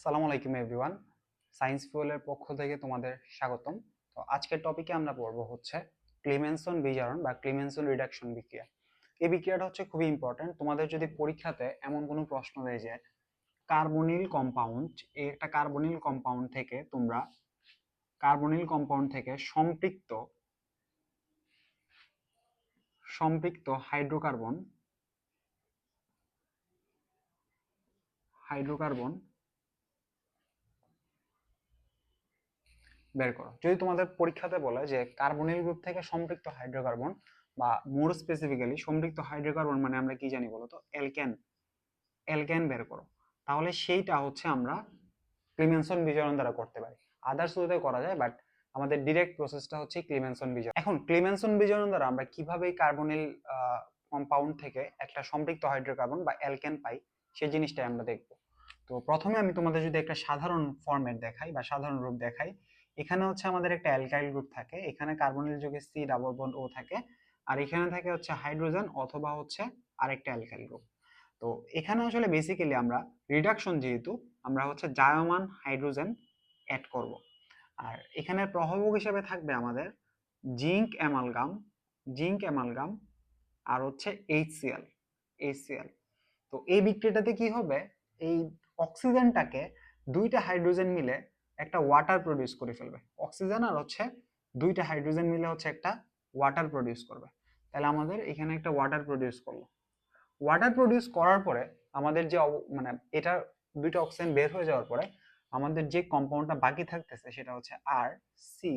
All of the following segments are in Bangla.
আসসালামু আলাইকুম এভরিওয়ান সায়েন্স ফুয়েলের পক্ষ থেকে তোমাদের স্বাগতম। তো আজকের টপিকে আমরা পড়ব হচ্ছে ক্লিমেনসন বিজারণ বা ক্লিমেনসন রিডাকশন বিক্রিয়া। এই বিক্রিয়াটা হচ্ছে খুবই ইম্পর্ট্যান্ট তোমাদের যদি পরীক্ষাতে এমন কোনো প্রশ্ন দেয় যে কার্বনিল কম্পাউন্ড এই একটা কার্বনিল কম্পাউন্ড থেকে তোমরা কার্বনিল কম্পাউন্ড থেকে সম্পৃক্ত সম্পৃক্ত হাইড্রোকার্বন হাইড্রোকার্বন বের করো। যদি তোমাদের পরীক্ষাতে বলে যে কার্বনিল গ্রুপ থেকে সম্পৃক্ত হাইড্রোকার্বন বা মোর স্পেসিফিক্যালি সম্পৃক্ত হাইড্রোকার্বন মানে আমরা কি জানি বলো তো অ্যালকেন অ্যালকেন বের করো। তাহলে সেইটা হচ্ছে আমরা ক্লিমেনসন বিজারণ দ্বারা করতে পারি। আদার্স ওয়েতে করা যায় বাট আমাদের ডিরেক্ট প্রসেসটা হচ্ছে ক্লিমেনসন বিজারণ এখন ক্লিমেনসন বিজারণ দ্বারা আমরা কীভাবে কার্বনিল কম্পাউন্ড থেকে একটা সম্পৃক্ত হাইড্রোকার্বন বা অ্যালকেন পাই সেই জিনিসটাই আমরা দেখব। তো প্রথমে আমি তোমাদের যদি একটা সাধারণ ফরম্যাট দেখাই বা সাধারণ রূপ দেখাই এখানে হচ্ছে আমাদের একটা অ্যালকাইল গ্রুপ থাকে, এখানে কার্বনিল যুগে সি, ডাবল বন্ড ও থাকে, আর এখানে থাকে হচ্ছে হাইড্রোজেন অথবা হচ্ছে আরেকটা অ্যালকাইল গ্রুপ। তো এখানে আসলে বেসিক্যালি আমরা রিডাকশন যেহেতু, আমরা হচ্ছে জায়মান হাইড্রোজেন অ্যাড করব। আর এখানে প্রভাবক হিসেবে থাকবে আমাদের জিঙ্ক অ্যামালগাম জিঙ্ক অ্যামালগাম আর হচ্ছে এইচসিএল এইচসিএল তো এই বিক্রিয়াটাতে কি হবে? এই অক্সিজেনটাকে দুইটা হাইড্রোজেন মিলে একটা ওয়াটার প্রডিউস করে ফেলবে। অক্সিজেন আর হচ্ছে দুইটা হাইড্রোজেন মিলে হচ্ছে একটা ওয়াটার প্রডিউস করবে। তাহলে আমাদের এখানে একটা ওয়াটার প্রডিউস করল। ওয়াটার প্রডিউস করার পরে আমাদের যে মানে এটা দুইটা অক্সিজেন বের হয়ে যাওয়ার পরে আমাদের যে কম্পাউন্ডটা বাকি থাকতেছে সেটা হচ্ছে আর সি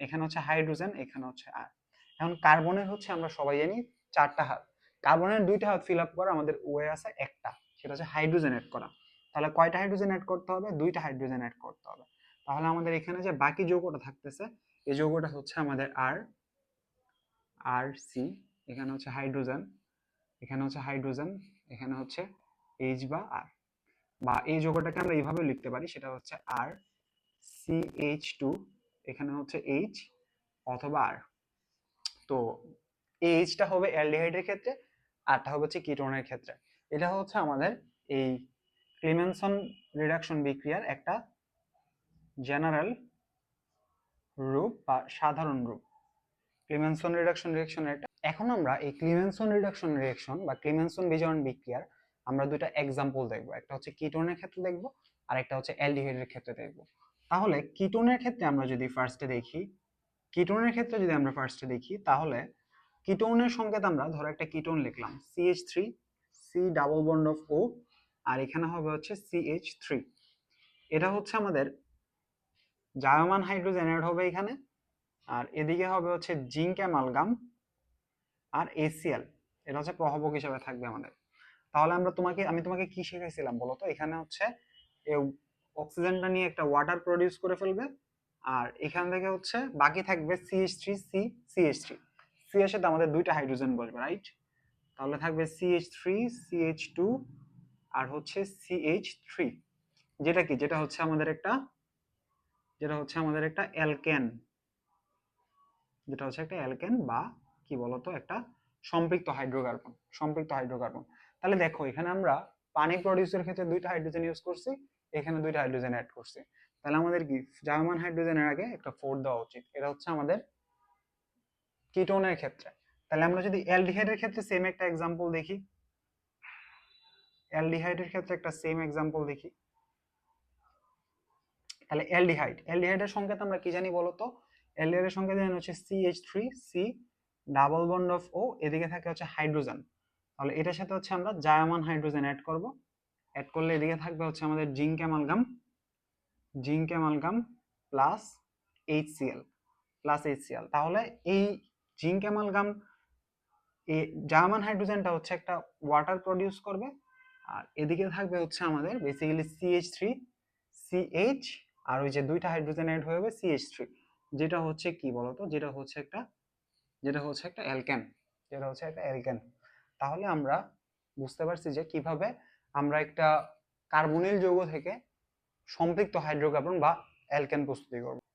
এখানে হচ্ছে হাইড্রোজেন এখানে হচ্ছে আর এখন কার্বনের হচ্ছে আমরা সবাই জানি চারটা হাত। কার্বনের দুইটা হাত ফিল আপ করা আমাদের ওয়ে আছে একটা, সেটা হচ্ছে হাইড্রোজেন এড করা। তাহলে কয়টা হাইড্রোজেন অ্যাড করতে হবে? দুইটা হাইড্রোজেন অ্যাড করতে হবে। তাহলে আমাদের এখানে যে বাকি যৌগটা থাকতেছে, এই যৌগটা হচ্ছে আমাদের আর আর সি এখানে হচ্ছে হাইড্রোজেন এখানে হচ্ছে হাইড্রোজেন এখানে হচ্ছে এইচ বা আর বা এই যৌগটাকে আমরা এইভাবে লিখতে পারি, সেটা হচ্ছে আর সি এইচ টু এখানে হচ্ছে এইচ অথবা আর তো এইচটা হবে অ্যালডিহাইডের ক্ষেত্রে আরটা হবে হচ্ছে কিটোনের ক্ষেত্রে। এটা হচ্ছে আমাদের এই ক্লিমেনসন রিডাকশন বিক্রিয়ার একটা জেনারেল রূপ বা সাধারণ রূপ। ক্লিমেনসন রিডাকশন রিয়াকশনের একটা এখন আমরা এই ক্লিমেনসন রিডাকশন রিয়াকশন বা ক্লিমেনসন বিজারণ বিক্রিয়ার আমরা দুইটা এক্সাম্পল দেখব। একটা হচ্ছে কিটোনের ক্ষেত্রে দেখব, আর একটা হচ্ছে অ্যালডিহাইডের ক্ষেত্রে দেখব। তাহলে কিটোনের ক্ষেত্রে আমরা যদি ফার্স্টে দেখি কিটোনের ক্ষেত্রে যদি আমরা ফার্স্টে দেখি, তাহলে কিটোনের সংকেত আমরা ধরো একটা কিটোন লিখলাম CH three C double bond of O আর এখানে হবে হচ্ছে সিএইচ থ্রি এটা হচ্ছে আমাদের জায়মান হাইড্রোজেন অ্যাড হবে এখানে, আর এদিকে হবে হচ্ছে জিঙ্ক অ্যামালগাম আর এসিএল এটা হচ্ছে প্রভাবক হিসেবে থাকবে আমাদের। তাহলে আমরা তোমাকে, আমি তোমাকে কি শেখাইছিলাম বলো তো? এখানে হচ্ছে অক্সিজেনটা নিয়ে একটা ওয়াটার প্রডিউস করে ফেলবে, আর এখান থেকে হচ্ছে বাকি থাকবে CH three C CH three C এর সাথে আমাদের দুইটা হাইড্রোজেন বসবে রাইট তাহলে থাকবে সিএইচ থ্রি সিএইচ টু আর হচ্ছে সিএইচ থ্রি যেটা কি? যেটা হচ্ছে আমাদের একটা, যেটা হচ্ছে আমাদের একটা অ্যালকেন যেটা হচ্ছে একটা অ্যালকেন বা কি বলতো? একটা সম্পৃক্ত হাইড্রোকার্বন সম্পৃক্ত হাইড্রোকার্বন তাহলে দেখো, এখানে আমরা পানি প্রডিউসের ক্ষেত্রে দুইটা হাইড্রোজেন ইউজ করছি, এখানে দুইটা হাইড্রোজেন অ্যাড করছি। তাহলে আমাদের কি? জার্মান হাইড্রোজেনের আগে একটা ফোর দেওয়া উচিত। এটা হচ্ছে আমাদের কিটোনের ক্ষেত্রে। তাহলে আমরা যদি অ্যালডিহাইডের ক্ষেত্রে সেম একটা এক্সাম্পল দেখি। অ্যালডিহাইডের ক্ষেত্রে একটা সেম এক্সাম্পল দেখি। তাহলে অ্যালডিহাইড, অ্যালডিহাইডের সংকেত আমরা কি জানি বলতো? অ্যালডিহাইডের সংকেত জানি হচ্ছে CH three C double bond of O এদিকে থাকে হচ্ছে হাইড্রোজেন তাহলে এটার সাথে হচ্ছে আমরা জায়ামান হাইড্রোজেন অ্যাড করব। অ্যাড করলে এদিকে থাকবে হচ্ছে আমাদের zinc amalgam zinc amalgam plus HCl plus HCl তাহলে এই জিঙ্ক অ্যামালগাম জার্মান হাইড্রোজেনটা হচ্ছে একটা ওয়াটার প্রডিউস করবে। আর এদিকে থাকবে হচ্ছে আমাদের বেসিক্যালি সিএইচ থ্রি সিএইচ আর ওই যে দুইটা হাইড্রোজেন অ্যাড হয়ে যাবে সিএইচ থ্রি যেটা হচ্ছে কি বলতো? যেটা হচ্ছে একটা, যেটা হচ্ছে একটা অ্যালকেন যেটা হচ্ছে একটা অ্যালকেন তাহলে আমরা বুঝতে পারছি যে কীভাবে আমরা একটা কার্বনিল যৌগ থেকে সম্পৃক্ত হাইড্রোকার্বন বা অ্যালকেন প্রস্তুতি করব।